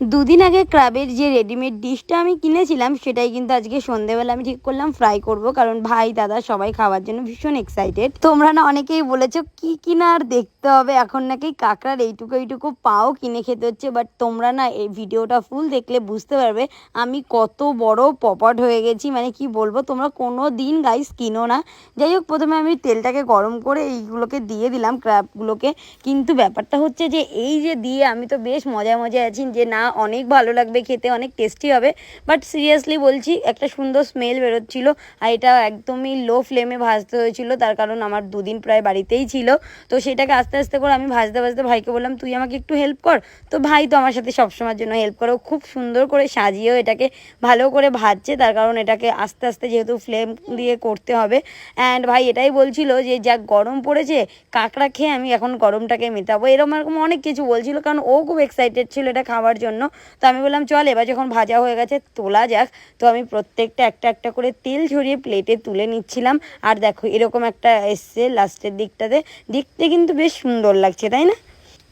দুদিন আগে ক্রাবের যে রেডিমেড ডিশটা আমি কিনেছিলাম, সেটাই কিন্তু আজকে সন্ধেবেলা আমি ঠিক করলাম ফ্রাই করব, কারণ ভাই, দাদা সবাই খাওয়ার জন্য ভীষণ এক্সাইটেড তোমরা না অনেকেই বলেছ, কি কিনা আর দেখতে হবে? এখন নাকি কাঁকড়ার এইটুকু এইটুকু পাও কিনে খেতে হচ্ছে বাট তোমরা না এই ভিডিওটা ফুল দেখলে বুঝতে পারবে, আমি কত বড় পপট হয়ে গেছি মানে কি বলব, তোমরা কোনো দিন গাইস কিনো না। যাই হোক, প্রথমে আমি তেলটাকে গরম করে এইগুলোকে দিয়ে দিলাম ক্র্যাবগুলোকে কিন্তু ব্যাপারটা হচ্ছে যে, এই যে দিয়ে আমি তো বেশ মজায় মজায় আছি, যে না অনেক ভালো লাগবে খেতে, অনেক টেস্টি হবে। বাট সিরিয়াসলি বলছি, একটা সুন্দর স্মেল বেরোচ্ছিল আর এটা একদমই লো ফ্লেমে ভাজতে হয়েছিল। তার কারণ আমার দুদিন প্রায় বাড়িতেই ছিল। তো সেটাকে আস্তে আস্তে করে আমি ভাজতে ভাজতে ভাইকে বললাম, তুই আমাকে একটু হেল্প কর। তো ভাই তো আমার সাথে সবসময়ের জন্য হেল্প করো। খুব সুন্দর করে সাজিয়েও এটাকে ভালো করে ভাজছে। তার কারণ এটাকে আস্তে আস্তে যেহেতু ফ্লেম দিয়ে করতে হবে। অ্যান্ড ভাই এটাই বলছিল যে, যা গরম পড়েছে, কাঁকড়া খেয়ে আমি এখন গরমটাকে মেটাবো। এরকম এরকম অনেক কিছু বলছিল। কারণ ও খুব এক্সাইটেড ছিল এটা খাওয়ার জন্য। তো আমি বললাম, চল এবার যখন ভাজা হয়ে গেছে, তোলা যাক। তো আমি প্রত্যেকটা একটা একটা করে তেল ঝরিয়ে প্লেটে তুলে নিচ্ছিলাম। আর দেখো, এরকম একটা এসছে লাস্টের দিকটাতে। দেখতে কিন্তু বেশ সুন্দর লাগছে, তাই না?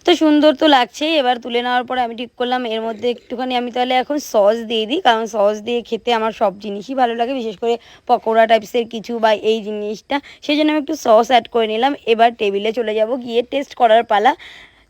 তো সুন্দর তো লাগছেই। এবার তুলে নেওয়ার পরে আমি ঠিক করলাম, এর মধ্যে একটুখানি আমি তাহলে এখন সস দিয়ে দিই। কারণ সস দিয়ে খেতে আমার সব জিনিসই ভালো লাগে, বিশেষ করে পকোড়া টাইপসের কিছু বা এই জিনিসটা। সেই জন্য আমি একটু সস অ্যাড করে নিলাম। এবার টেবিলে চলে যাব গিয়ে টেস্ট করার পালা।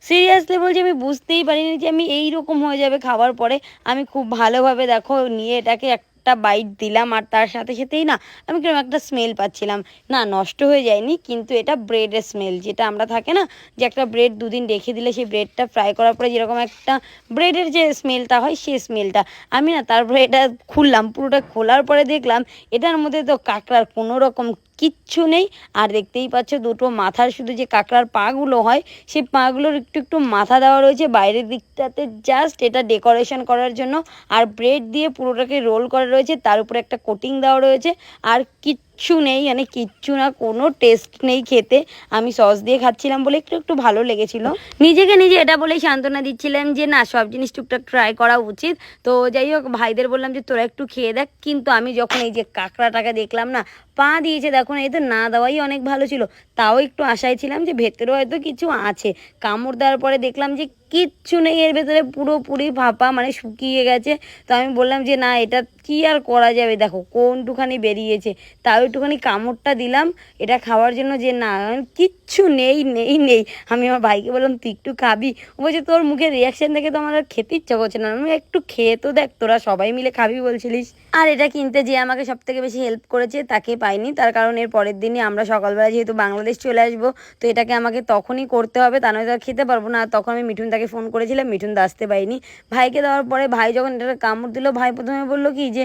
সিরিয়াসলি বলছি, আমি বুঝতেই পারিনি যে আমি এই রকম হয়ে যাবে খাওয়ার পরে। আমি খুব ভালোভাবে দেখো নিয়ে এটাকে একটা বাইট দিলাম আর তার সাথে সাথেই না আমি কীরকম একটা স্মেল পাচ্ছিলাম। না, নষ্ট হয়ে যায়নি, কিন্তু এটা ব্রেডের স্মেল যেটা আমরা থাকে না যে একটা ব্রেড দুদিন রেখে দিলে সেই ব্রেডটা ফ্রাই করার পরে যেরকম একটা ব্রেডের যে স্মেলটা হয় সেই স্মেলটা আমি না তারপরে এটা খুললাম, পুরোটা খোলার পরে দেখলাম এটার মধ্যে তো কাঁকড়ার কোনো রকম কিচ্ছু নেই। আর দেখতেই পাচ্ছ দুটো মাথার শুধু যে কাঁকড়ার পাগুলো হয়, সেই পাগুলোর একটু একটু মাথা দেওয়া রয়েছে। বাইরের দিকটাতে জাস্ট এটা ডেকোরেশন করার জন্য। আর ব্রেড দিয়ে পুরোটাকে রোল করা রয়েছে। তার উপরে একটা কোটিং দেওয়া রয়েছে। আর কিচ্ছু নেই মানে কিচ্ছু না, কোনো টেস্ট নেই খেতে। আমি সস দিয়ে খাচ্ছিলাম বলে একটু একটু ভালো লেগেছিল। নিজেকে নিজে এটা বলেই সান্ত্বনা দিচ্ছিলাম যে, না, সব জিনিস টুকটাক ট্রাই করা উচিত। তো যাই হোক, ভাইদের বললাম যে, তোরা একটু খেয়ে দেখ। কিন্তু আমি যখন এই যে কাঁকড়াটাকে দেখলাম না, পা দিয়েছে, দেখুন, এই তো না দেওয়াই অনেক ভালো ছিল। তাও একটু আশায় ছিলাম যে, ভেতরে হয়তো কিছু আছে। কামড় দেওয়ার পরে দেখলাম যে, কিচ্ছু নেই, এর ভেতরে পুরোপুরি ফাঁপা মানে শুকিয়ে গেছে। তো আমি বললাম যে, না, এটা কি আর করা যাবে? দেখো, কোনটুখানি বেরিয়েছে। তাও একটুখানি কামড়টা দিলাম, এটা খাওয়ার জন্য যে না কিচ্ছু নেই নেই নেই। আমি আমার ভাইকে বললাম, তুই একটু খাবি? ও বলছে, তোর মুখের রিয়াকশন দেখে তো আমার আর খেতে ইচ্ছা করছে না। আমি একটু খেয়ে তো দেখ, তোরা সবাই মিলে খাবি বলছিলিস। আর এটা কিনতে যে আমাকে সব থেকে বেশি হেল্প করেছে, তাকে পাইনি। তার কারণ এর পরের দিনই আমরা সকালবেলা যেহেতু বাংলাদেশ চলে আসব, তো এটাকে আমাকে তখনই করতে হবে। তা নয়তো খেতে পারব না। আর তখন আমি মিঠুন তাকে ফোন করেছিলাম, মিঠুন দা আসতে পারিনি। ভাইকে দেওয়ার পরে ভাই যখন এটা কামড় দিল, ভাই প্রথমে বলল কি যে,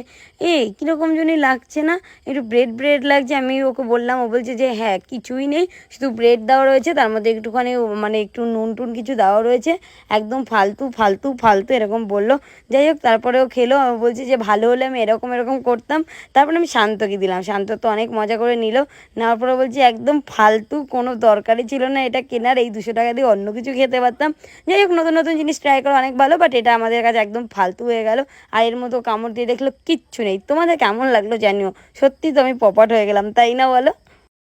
এই, কীরকম জনই লাগছে না? একটু ব্রেড ব্রেড লাগছে, আমি ওকে বললাম, ও বলছে যে হ্যাঁ কিছুই নেই, শুধু ব্রেড দেওয়া রয়েছে, তার মধ্যে একটুখানি মানে একটু নুন টুন কিছু দেওয়া রয়েছে, একদম ফালতু ফালতু ফালতু, এরকম বলল। যাই হোক, তারপরে ও খেলো আমি বলছি যে, ভালো হলে আমি এরকম এরকম করতাম। তারপরে আমি শান্তকে দিলাম, শান্ত তো অনেক মজা করে নিল, নেওয়ার পরে বলছি, একদম ফালতু, কোনো দরকারই ছিল না, এটা কেনার, এই দুশো টাকা দিয়ে অন্য কিছু খেতে পারতাম। যাই হোক, নতুন নতুন জিনিস ট্রাই করা অনেক ভালো বাট এটা আমাদের কাছে একদম ফালতু হয়ে গেল, আর এর মতো কামড় দিয়ে দেখল কিচ্ছু নেই। তোমাদের কেমন লাগল জানিও, সত্যি তো আমি পপাট হয়ে গেলাম তাই না বলো?